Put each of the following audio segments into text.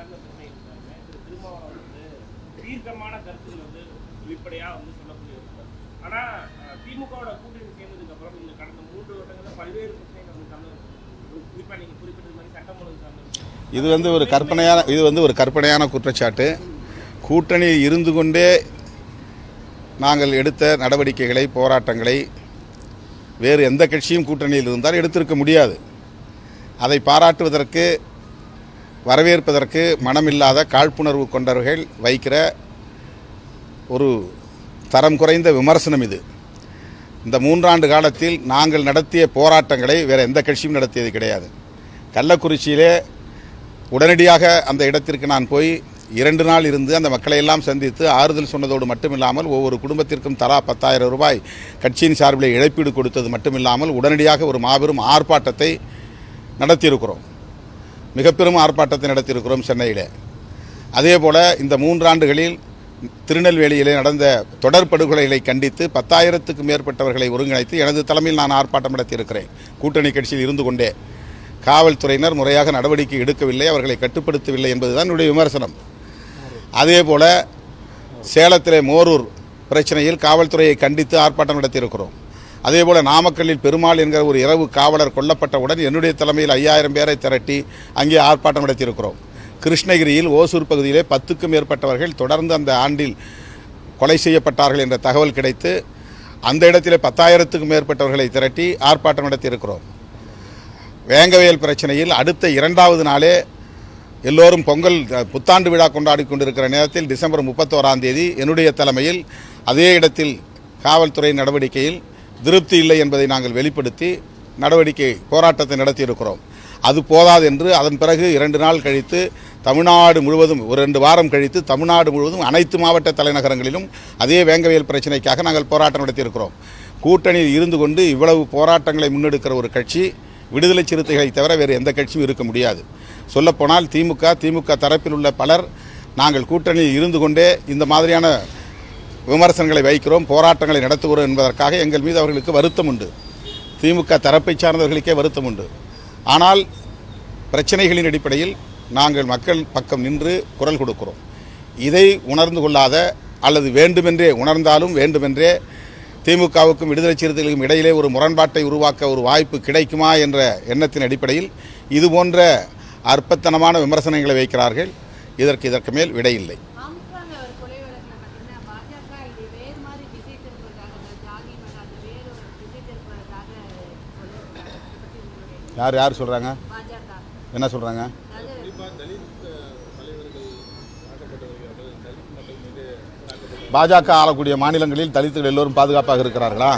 சார்ந்த பிரச்சனை இருந்தாலுமே திரு திருமாவளவன் வந்து தீர்க்கமான கருத்துக்கள் வந்து வெளிப்படையா வந்து சொல்லக்கூடிய ஒருத்தர் ஆனா திமுகவோட கூட்டணி சேர்ந்ததுக்கு அப்புறம் இந்த கடந்த மூன்று வருடங்களில் பல்வேறு பிரச்சனைகள் வந்து தமிழ் குறிப்பா நீங்க குறிப்பிட்டது மாதிரி சட்டம் ஒழுங்கு சார்ந்த இது வந்து ஒரு கற்பனையான இது வந்து ஒரு கற்பனையான குற்றச்சாட்டு. கூட்டணியில் இருந்து கொண்டே நாங்கள் எடுத்த நடவடிக்கைகளை போராட்டங்களை வேறு எந்த கட்சியும் கூட்டணியில் இருந்தால் எடுத்திருக்க முடியாது. அதை பாராட்டுவதற்கு வரவேற்பதற்கு மனமில்லாத காழ்ப்புணர்வு கொண்டவர்கள் வைக்கிற ஒரு தரம் குறைந்த விமர்சனம் இது. இந்த மூன்றாண்டு காலத்தில் நாங்கள் நடத்திய போராட்டங்களை வேறு எந்த கட்சியும் நடத்தியது கிடையாது. கள்ளக்குறிச்சியிலே உடனடியாக அந்த இடத்திற்கு நான் போய் இரண்டு நாள் இருந்து அந்த மக்களை எல்லாம் சந்தித்து ஆறுதல் சொன்னதோடு மட்டுமில்லாமல் ஒவ்வொரு குடும்பத்திற்கும் தலா பத்தாயிரம் ரூபாய் கட்சியின் சார்பில் இழப்பீடு கொடுத்தது மட்டுமில்லாமல் உடனடியாக ஒரு மாபெரும் ஆர்ப்பாட்டத்தை நடத்தியிருக்கிறோம். மிக பெரும் ஆர்ப்பாட்டத்தை நடத்தியிருக்கிறோம் சென்னையிலே. அதே போல் இந்த மூன்றாண்டுகளில் திருநெல்வேலியிலே நடந்த தொடர் படுகொலைகளை கண்டித்து பத்தாயிரத்துக்கும் மேற்பட்டவர்களை ஒருங்கிணைத்து எனது தலைமையில் நான் ஆர்ப்பாட்டம் நடத்தியிருக்கிறேன். கூட்டணி கட்சியில் இருந்து கொண்டே. காவல்துறையினர் முறையாக நடவடிக்கை எடுக்கவில்லை அவர்களை கட்டுப்படுத்தவில்லை என்பதுதான் என்னுடைய விமர்சனம். அதே போல் சேலத்திலே மோரூர் பிரச்சனையில் காவல்துறையை கண்டித்து ஆர்ப்பாட்டம் நடத்தியிருக்கிறோம். அதே போல் நாமக்கல்லில் பெருமாள் என்கிற ஒரு இரவு காவலர் கொல்லப்பட்டவுடன் என்னுடைய தலைமையில் ஐயாயிரம் பேரை திரட்டி அங்கே ஆர்ப்பாட்டம் நடத்தியிருக்கிறோம். கிருஷ்ணகிரியில் ஓசூர் பகுதியிலே பத்துக்கும் மேற்பட்டவர்கள் தொடர்ந்து அந்த ஆண்டில் கொலை செய்யப்பட்டார்கள் என்ற தகவல் கிடைத்து அந்த இடத்திலே பத்தாயிரத்துக்கும் மேற்பட்டவர்களை திரட்டி ஆர்ப்பாட்டம் நடத்தியிருக்கிறோம். வேங்கவேல் பிரச்சனையில் அடுத்த இரண்டாவது நாளே எல்லோரும் பொங்கல் புத்தாண்டு விழா கொண்டாடி கொண்டிருக்கிற நேரத்தில் டிசம்பர் முப்பத்தோராம் தேதி என்னுடைய தலைமையில் அதே இடத்தில் காவல்துறை நடவடிக்கையில் திருப்தி இல்லை என்பதை நாங்கள் வெளிப்படுத்தி நடவடிக்கை போராட்டத்தை நடத்தியிருக்கிறோம். அது போதாது என்று அதன் பிறகு இரண்டு நாள் கழித்து தமிழ்நாடு முழுவதும் ஒரு ரெண்டு வாரம் கழித்து தமிழ்நாடு முழுவதும் அனைத்து மாவட்ட தலைநகரங்களிலும் அதே வேங்கவியல் பிரச்சனைக்காக நாங்கள் போராட்டம் நடத்தியிருக்கிறோம். கூட்டணியில் இருந்து கொண்டு இவ்வளவு போராட்டங்களை முன்னெடுக்கிற ஒரு கட்சி விடுதலை சிறுத்தைகளை தவிர வேறு எந்த கட்சியும் இருக்க முடியாது. சொல்லப்போனால் திமுக திமுக தரப்பில் உள்ள பலர் நாங்கள் கூட்டணியில் இருந்து கொண்டே இந்த மாதிரியான விமர்சனங்களை வைக்கிறோம் போராட்டங்களை நடத்துகிறோம் என்பதற்காக எங்கள் மீது அவர்களுக்கு வருத்தம் உண்டு. திமுக தரப்பை சார்ந்தவர்களுக்கே வருத்தம் உண்டு. ஆனால் பிரச்சனைகளின் அடிப்படையில் நாங்கள் மக்கள் பக்கம் நின்று குரல் கொடுக்கிறோம். இதை உணர்ந்து கொள்ளாத அல்லது வேண்டுமென்றே உணர்ந்தாலும் வேண்டுமென்றே திமுகவுக்கும் விடுதலை சிறுத்தைகளுக்கும் இடையிலே ஒரு முரண்பாட்டை உருவாக்க ஒரு வாய்ப்பு கிடைக்குமா என்ற எண்ணத்தின் அடிப்படையில் இது போன்ற அற்பத்தனமான விமர்சனங்களை வைக்கிறார்கள். இதற்கு இதற்கு மேல் விடையில்லை ஆம்ஸ்ட்ராங் அவர் கொலை வழக்குல பார்த்தீங்கன்னா பாஜக இது வேறு மாதிரி திசை திருப்புவதாக அந்த ஜாதி மேல அது வேறு ஒரு திசை திருப்புவதாக சொல்லியிருக்காங்க இதை பத்தி உங்களுடைய யார் யார் சொல்கிறாங்க என்ன சொல்கிறாங்க பாஜக ஆளக்கூடிய மாநிலங்களில் தலித்துகள் எல்லோரும் பாதுகாப்பாக இருக்கிறார்களா?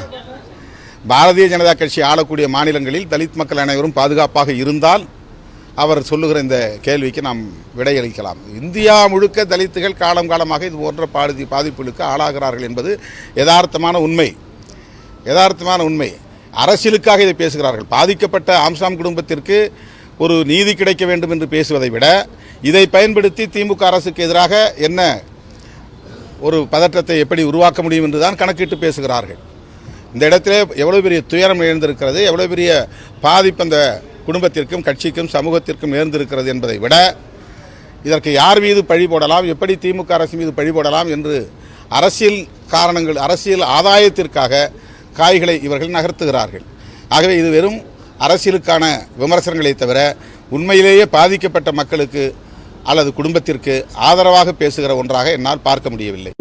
பாரதிய ஜனதா கட்சி ஆளக்கூடிய மாநிலங்களில் தலித் மக்கள் அனைவரும் பாதுகாப்பாக இருந்தால் அவர் சொல்லுகிற இந்த கேள்விக்கு நாம் விடையளிக்கலாம். இந்தியா முழுக்க தலித்துகள் காலம் காலமாக இது போன்ற பாதி பாதிப்புகளுக்கு ஆளாகிறார்கள் என்பது யதார்த்தமான உண்மை. யதார்த்தமான உண்மை. அரசியலுக்காக இதை பேசுகிறார்கள். பாதிக்கப்பட்ட ஆம்சாம் குடும்பத்திற்கு ஒரு நீதி கிடைக்க வேண்டும் என்று பேசுவதை விட இதை பயன்படுத்தி திமுக அரசுக்கு எதிராக என்ன ஒரு பதற்றத்தை எப்படி உருவாக்க முடியும் என்று தான் கணக்கிட்டு பேசுகிறார்கள். இந்த இடத்துல எவ்வளோ பெரிய துயரம் எழுந்திருக்கிறது எவ்வளோ பெரிய பாதிப்பு அந்த குடும்பத்திற்கும் கட்சிக்கும் சமூகத்திற்கும் நேர்ந்திருக்கிறது என்பதை விட இதற்கு யார் மீது பழி போடலாம் எப்படி திமுக அரசு மீது பழி போடலாம் என்று அரசியல் காரணங்கள் அரசியல் ஆதாயத்திற்காக காய்களை இவர்கள் நகர்த்துகிறார்கள். ஆகவே இது வெறும் அரசியலுக்கான விமர்சனங்களை தவிர உண்மையிலேயே பாதிக்கப்பட்ட மக்களுக்கு அல்லது குடும்பத்திற்கு ஆதரவாக பேசுகிற ஒன்றாக என்னால் பார்க்க முடியவில்லை.